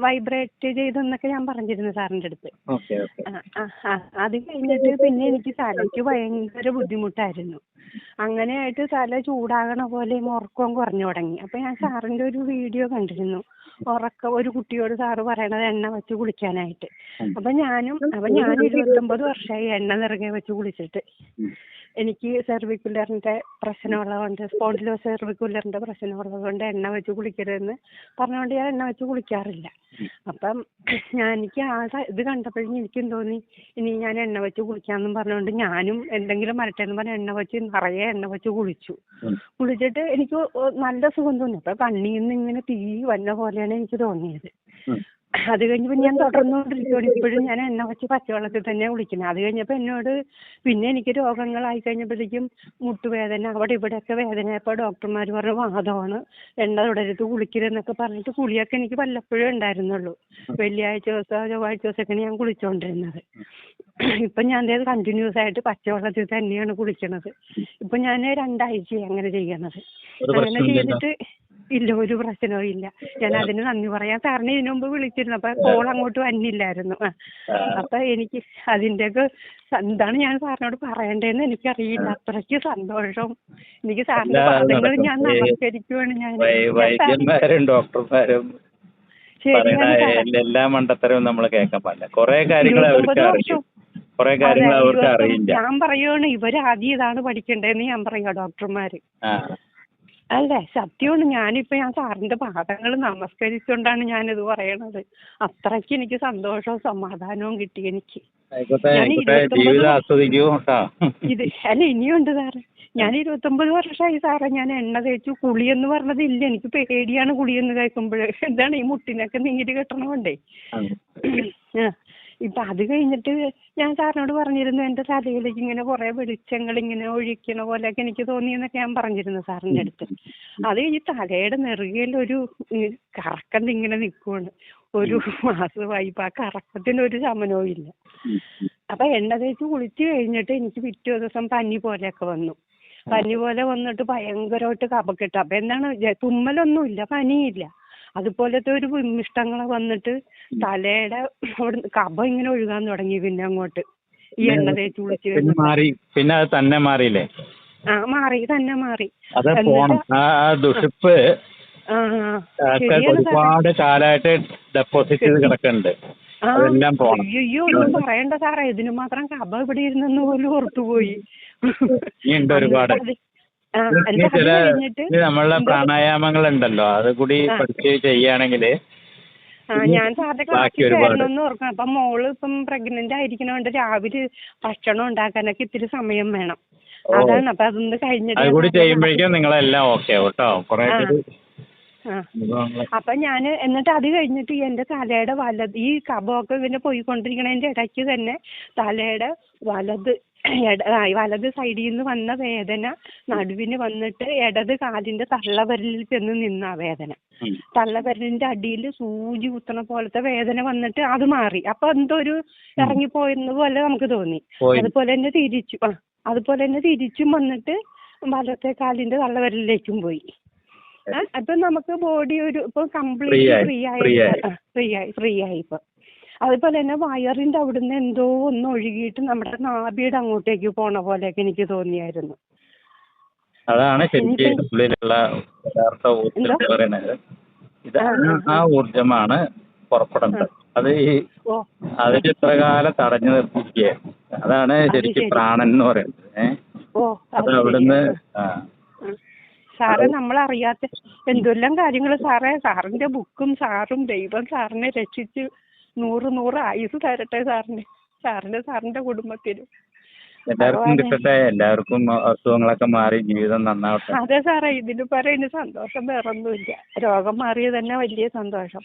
Vibrate ചെയ്തെന്നൊക്കെ ഞാൻ പറഞ്ഞിരുന്നു സാറിന്റെ അടുത്ത്. അത് കഴിഞ്ഞിട്ട് പിന്നെ എനിക്ക് തലയ്ക്ക് ഭയങ്കര ബുദ്ധിമുട്ടായിരുന്നു. അങ്ങനെയായിട്ട് തല ചൂടാകണ പോലെയും ഉറക്കവും കുറഞ്ഞു തുടങ്ങി. അപ്പൊ ഞാൻ സാറിന്റെ ഒരു വീഡിയോ കണ്ടിരുന്നു. ഉറക്കം ഒരു കുട്ടിയോട് സാറ് പറയണത് എണ്ണ വെച്ച് കുളിക്കാനായിട്ട്. അപ്പൊ ഞാനും അപ്പൊ ഞാൻ ഇരുപത്തൊമ്പത് വർഷമായി എണ്ണ നിറകെ വെച്ച് കുളിച്ചിട്ട്. എനിക്ക് സെർവിക്കുലറിന്റെ പ്രശ്നമുള്ളതുകൊണ്ട് സ്പോണ്ടിലോ സെർവിക്കുലറിന്റെ പ്രശ്നമുള്ളതുകൊണ്ട് എണ്ണ വെച്ച് കുളിക്കരുതെന്ന് പറഞ്ഞുകൊണ്ട് ഞാൻ എണ്ണ വെച്ച് കുളിക്കാറില്ല. അപ്പം ഞാൻ എനിക്ക് ആ ഇത് കണ്ടപ്പോഴും എനിക്കും തോന്നി ഇനി ഞാൻ എണ്ണ വെച്ച് കുളിക്കാന്നും പറഞ്ഞുകൊണ്ട് ഞാനും എന്തെങ്കിലും വരട്ടെ എന്ന് പറഞ്ഞ് എണ്ണ വെച്ച് നിറയെ എണ്ണ വെച്ച് കുളിച്ചു. കുളിച്ചിട്ട് എനിക്ക് നല്ല സുഖം തോന്നി. അപ്പൊ കണ്ണിൽ നിന്ന് ഇങ്ങനെ തീ വന്ന പോലെയാണ് എനിക്ക് തോന്നിയത്. അത് കഴിഞ്ഞപ്പോൾ ഞാൻ തുടർന്നുകൊണ്ടിരിക്കുകയാണ് ഇപ്പോഴും ഞാൻ എണ്ണ വെച്ച് പച്ചവെള്ളത്തിൽ തന്നെ കുളിക്കുന്നത്. അത് കഴിഞ്ഞപ്പോൾ എന്നോട് പിന്നെ എനിക്ക് രോഗങ്ങളായി കഴിഞ്ഞപ്പോഴത്തേക്കും മുട്ടുവേദന അവിടെ ഇവിടെയൊക്കെ വേദനയപ്പോൾ ഡോക്ടർമാർ പറഞ്ഞു വാദമാണ്. എണ്ണ തുടരുത് കുളിക്കരുതെന്നൊക്കെ പറഞ്ഞിട്ട് കുളിയൊക്കെ എനിക്ക് വല്ലപ്പോഴും ഉണ്ടായിരുന്നുള്ളൂ. വെള്ളിയാഴ്ച ദിവസമോ ചൊവ്വാഴ്ച ദിവസമൊക്കെയാണ് ഞാൻ കുളിച്ചുകൊണ്ടിരുന്നത് ഇപ്പം ഞാൻ അതായത് കണ്ടിന്യൂസ് ആയിട്ട് പച്ചവെള്ളത്തിൽ തന്നെയാണ് കുളിക്കണത്. ഇപ്പം ഞാൻ രണ്ടാഴ്ചയായി അങ്ങനെ ചെയ്യണത് അങ്ങനെ ചെയ്തിട്ട് ഇല്ല ഒരു പ്രശ്നവും ഇല്ല. ഞാൻ അതിന് നന്ദി പറയാൻ സാറിന് ഇതിനു മുമ്പ് വിളിച്ചിരുന്നു. അപ്പൊ കോൾ അങ്ങോട്ട് വന്നില്ലായിരുന്നു. അപ്പൊ എനിക്ക് അതിന്റെയൊക്കെ ഒക്കെ എന്താണ് ഞാൻ സാറിനോട് പറയണ്ടേന്ന് എനിക്കറിയില്ല. അത്രയ്ക്ക് സന്തോഷം. എനിക്ക് സാറിന്റെ പാദങ്ങൾ ഞാൻ. നമസ്കരിക്കുവാണ്. ഞാൻ വൈദ്യന്മാരും ഡോക്ടർമാരും. എല്ലാ- മണ്ടത്തരവും നമ്മൾ കേൾക്കാൻ പാടില്ല. കുറെ കാര്യങ്ങൾ അവർക്ക് ഇരുപത്തൊമ്പത് അറിയും കുറെ കാര്യങ്ങൾ അവർക്ക് അറിയില്ല. ഞാൻ പറയുവാണ് ഇവർ ആദ്യം ഇതാണ് പഠിക്കേണ്ടതെന്ന് ഞാൻ പറയുക ഡോക്ടർമാര്. അല്ലേ? സത്യമാണ്. ഞാനിപ്പോ ഞാൻ സാറിന്റെ പാദങ്ങൾ നമസ്കരിച്ചുകൊണ്ടാണ് ഞാനിത് പറയണത്. അത്രയ്ക്ക് എനിക്ക് സന്തോഷവും സമാധാനവും കിട്ടി എനിക്ക്. ഇത് അല്ല ഇനിയുണ്ട് സാറേ. ഞാൻ ഇരുപത്തൊമ്പത് വർഷമായി സാറേ. ഞാൻ എണ്ണ തേച്ചു കുളിയെന്ന് പറഞ്ഞത് ഇല്ല എനിക്ക് പേടിയാണ് കുളിയെന്ന് കേൾക്കുമ്പോഴേ. എന്താണ് ഈ മുട്ടിനൊക്കെ നീര് കെട്ടണമുണ്ടേ ആ. ഇപ്പൊ അത് കഴിഞ്ഞിട്ട് ഞാൻ സാറിനോട് പറഞ്ഞിരുന്നു എന്റെ തലയിലേക്ക് ഇങ്ങനെ കുറെ വെളിച്ചങ്ങൾ ഇങ്ങനെ ഒഴിക്കണ പോലെയൊക്കെ എനിക്ക് തോന്നി എന്നൊക്കെ ഞാൻ പറഞ്ഞിരുന്നു സാറിന്റെ അടുത്ത്. അത് ഈ തലയുടെ നെറുകയിൽ ഒരു കറക്കം ഇങ്ങനെ നിൽക്കുവാണ് ഒരു മാസമായി ഇപ്പൊ ആ കറക്കത്തിന് ഒരു ശമനവും ഇല്ല. അപ്പൊ എണ്ണ തേച്ച് കുളിച്ചു കഴിഞ്ഞിട്ട് എനിക്ക് പിറ്റേ ദിവസം പനി പോലെയൊക്കെ വന്നു. പനി പോലെ വന്നിട്ട് ഭയങ്കരമായിട്ട് കഫക്കെട്ട്. അപ്പൊ എന്താണ് തുമ്മലൊന്നുമില്ല പനിയില്ല. അതുപോലത്തെ ഒരു വിമിഷ്ടങ്ങളെ വന്നിട്ട് തലയുടെ അവിടെ കഫം ഇങ്ങനെ ഒഴുകാൻ തുടങ്ങി പിന്നെ അങ്ങോട്ട്. ഈ എണ്ണ തേച്ച് കുളിച്ച് പിന്നെ മാറി. പിന്നെ അത് തന്നെ മാറിയില്ലേ? ആ മാറി. തന്നെ മാറി. അത് പോണം. ആ ദുഷിപ്പ്. ഒരുപാട് കാലമായിട്ട് ഡെപ്പോസിറ്റ് ചെയ്ത് കിടക്കുന്നുണ്ട് അതെല്ലാം പോണം. അയ്യോ ഒന്നും പറയണ്ട സാറേ. ഇതിന് മാത്രം കഫ ഇവിടെ ഇരുന്നെന്ന് പോലും ഓർത്തുപോയി. ഇനിയുണ്ട് ഒരുപാട്. ചില നമ്മളെ പ്രാണായാമങ്ങൾ ഉണ്ടല്ലോ അത് കൂടി. പഠിച്ച് ചെയ്യാണെങ്കിൽ ആ ഞാൻ സാറിന്റെ ക്ലാസ്സിലായിരുന്നു ഓർക്കണം. അപ്പൊ മോൾ ഇപ്പം പ്രഗ്നന്റ് ആയിരിക്കണോണ്ട് രാവിലെ ഭക്ഷണം ഉണ്ടാക്കാനൊക്കെ ഇത്തിരി സമയം വേണം. അതാണ്. അപ്പൊ അതൊന്ന് കഴിഞ്ഞിട്ട് ചെയ്യുമ്പോഴേക്കും നിങ്ങളെല്ലാം ഓക്കെ കേട്ടോ കുറെ ആ. അപ്പൊ ഞാൻ എന്നിട്ട് അത് കഴിഞ്ഞിട്ട് എന്റെ തലയുടെ വലത് ഈ കഫമൊക്കെ ഇങ്ങനെ പോയിക്കൊണ്ടിരിക്കണതിന്റെ ഇടയ്ക്ക് തന്നെ തലയുടെ വലത് വലത് സൈഡിൽ നിന്ന് വന്ന വേദന നടുവിന് വന്നിട്ട് ഇടത് കാലിന്റെ തള്ളവിരലിൽ ചെന്ന് നിന്ന ആ വേദന. തള്ളവിരലിന്റെ അടിയിൽ സൂചി കുത്തണ പോലത്തെ വേദന വന്നിട്ട് അത് മാറി. അപ്പൊ എന്തോ ഒരു ഇറങ്ങിപ്പോയെന്ന് പോലെ നമുക്ക് തോന്നി. അതുപോലെ തന്നെ തിരിച്ചു ആ അതുപോലെ തന്നെ തിരിച്ചും വന്നിട്ട് വലത്തെ കാലിന്റെ തള്ളവിരലിലേക്കും പോയി. ആ, അപ്പൊ നമുക്ക് ബോഡി ഒരു ഇപ്പൊ കംപ്ലീറ്റ് ഫ്രീ ആയി. ഫ്രീ ആയി ഫ്രീ ആയി. ഇപ്പൊ. അതുപോലെ തന്നെ വയറിന്റെ അവിടുന്ന് എന്തോ ഒന്ന് ഒഴുകിയിട്ട് നമ്മുടെ നാഭിയുടെ അങ്ങോട്ടേക്ക് പോണ പോലെയൊക്കെ എനിക്ക് തോന്നിയായിരുന്നു. അതാണ് ശരിക്കും ഉള്ളിലുള്ള യഥാർത്ഥ ഊർജം എന്ന് പറയുന്നത്. ഇതാണ് ആ, ഊർജമാണ് പുറപ്പെടുന്നത് അത് ഈ അതിന് ഇത്ര കാലം തടഞ്ഞു നിർത്തിയിരിക്കുകയായിരുന്നു അതാണ് അത് ശരിക്കും പ്രാണൻ എന്ന് പറയുന്നത്. ഏഹ് അത് അവിടുന്ന് ആ. സാറേ നമ്മളറിയാത്ത എന്തെല്ലാം കാര്യങ്ങൾ സാറേ? സാറിന്റെ ബുക്കും സാറും ദൈവം സാറിനെ രക്ഷിച്ച് നൂറ് നൂറ് ആയുസ് തരട്ടെ സാറിന്. സാറിന് സാറിന്റെ കുടുംബത്തിനും. എല്ലാവർക്കും. കിട്ടട്ടെ എല്ലാവർക്കും അസുഖങ്ങളൊക്കെ മാറി ജീവിതം നന്നാവട്ടെ. അതെ സാറേ ഇതിന് പറയുന്ന സന്തോഷം വേറൊന്നുമില്ല. രോഗം മാറിയത് തന്നെ വലിയ സന്തോഷം.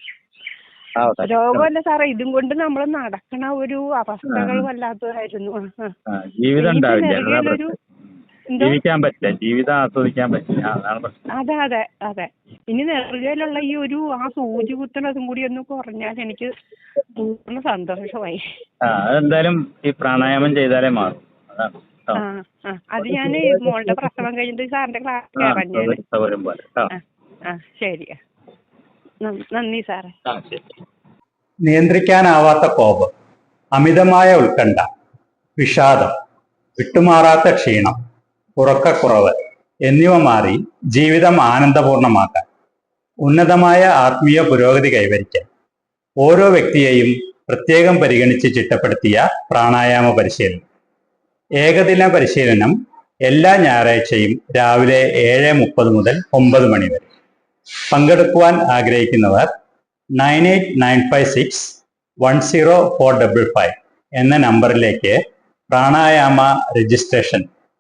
രോഗമല്ല സാറേ ഇതും കൊണ്ട് നമ്മൾ നടക്കണ ഒരു അവസ്ഥകൾ. വല്ലാത്തതായിരുന്നു. ജീവിതം ഉണ്ടാവില്ല അതാ നെറുകയിലൊരു പ്രശ്നം എന്തോ ജീവിക്കാൻ പറ്റില്ല ജീവിതം ആസ്വദിക്കാൻ പറ്റില്ല അതാണ് പ്രശ്നം. അതെ അതെ അതെ. ഇനി നെറുകയിലുള്ള ഈ ഒരു ആ സൂചി കുത്തണതും കൂടി ഒന്ന് കുറഞ്ഞാൽ എനിക്ക് പൂർണ സന്തോഷമായി. ആ അതെന്തായാലും ഈ പ്രാണായാമം ചെയ്താലേ മാറും. അത് ഞാൻ മോളുടെ പ്രസവം കഴിഞ്ഞിട്ട് സാറിന്റെ ക്ലാസ് കയറാൻ ഞാൻ ശരി നന്ദി സാറേ. നിയന്ത്രിക്കാനാവാത്ത കോപം അമിതമായ ഉത്കണ്ഠ വിഷാദം വിട്ടുമാറാത്ത ക്ഷീണം ഉറക്കക്കുറവ് എന്നിവ മാറി ജീവിതം ആനന്ദപൂർണമാക്കാൻ ഉന്നതമായ ആത്മീയ പുരോഗതി കൈവരിക്കാൻ ഓരോ വ്യക്തിയെയും പ്രത്യേകം പരിഗണിച്ച് ചിട്ടപ്പെടുത്തിയ പ്രാണായാമ പരിശീലനം. ഏകദിന പരിശീലനം എല്ലാ ഞായറാഴ്ചയും രാവിലെ ഏഴ് മുപ്പത് മുതൽ ഒമ്പത് മണി വരെ. പങ്കെടുക്കുവാൻ ആഗ്രഹിക്കുന്നവർ nine eight nine five six one zero four double five എന്ന നമ്പറിലേക്ക് പ്രാണായാമ രജിസ്ട്രേഷൻ